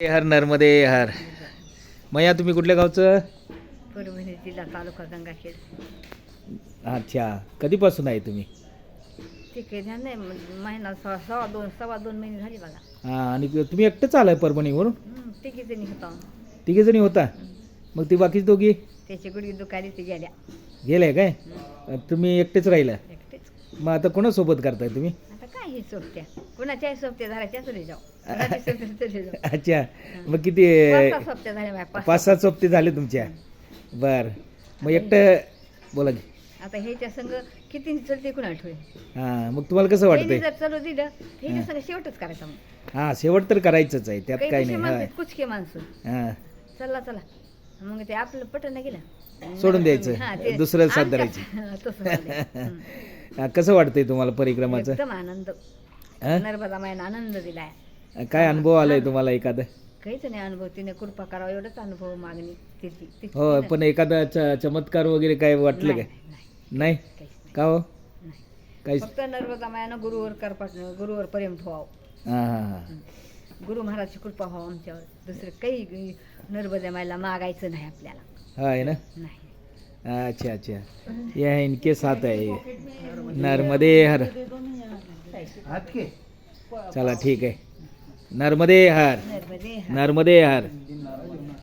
हर नर्मदे हर. मया तुम्ही कुठल्या गावचं? परभणी जिल्हा तालुका गंगाखेड. अच्छा. कधीपासून आहे तुम्ही? तिकडे नाही महिना सव्वा सव्वा दोन सव्वा दोन महिने झाली बघा. हां आणि तुम्ही एकटंच आलाय परभणीवरून? हं, तिघी जणी होता. तिघे जणी होता मग ती बाकीची दोघी? त्याची गुडी दुखाली ती गेल्या. गेले काय? तुम्ही एकटेच राहिला? एकटेच. मग आता कोणासोबत करताय तुम्ही? काय हे सोबत्या? कुणाच्याही सोबत्या झाल्या चले जाऊ. कुणाच्या सोबत्या चले जाऊ. अच्छा. मग किती पाच सहा सोबत्या झाल्या माझ्या पाच पाच सात सोबती झाले तुमच्या? बर. मग एकटं बोला की. आता ह्याच्या संग किती चलते कुणा ठेवे हां मग तुम्हाला कसं वाटतंय? जर चालू दिलं ह्याच्या संग शेवटच करायचा मग. हां शेवट तर करायचंच आहे त्यात काही काय तशी नाही माणसं आहेत, कुचके माणसं. हां. चला चला. मग ते आपलं पटन गेलं. सोडून द्यायचं. दुसरं साथ धरायची. कसं वाटतंय तुम्हाला परिक्रमाचं? एकदम आनंद. हां? नर्मदा मायनं आनंद दिलाय. काय अनुभव आलाय तुम्हाला एखादा? काहीच नाही अनुभव तिने कृपा करावा एवढंच अनुभव मागणी तिची. तिची हो पण एखादा च- चमत्कार वगैरे काय वाटलं काय? नाही, नाही? काहीच नाही, का हो? नाही. काहीच फक्त नर्मदा मायानं गुरुवर करपा गुरुवर प्रेम ठेवावं हां हां. हां. गुरु महाराजची कृपा व्हावं आमच्यावर. दुसरं काही नर्मदा मायला मागायचं नाही आपल्याला. हा आहे ना? नाही. अच्छा अच्छा. यह इनके साथ है नर्मदे हर. चला ठीक आहे नर्मदे हर. नर्मदे नर्मदे हर.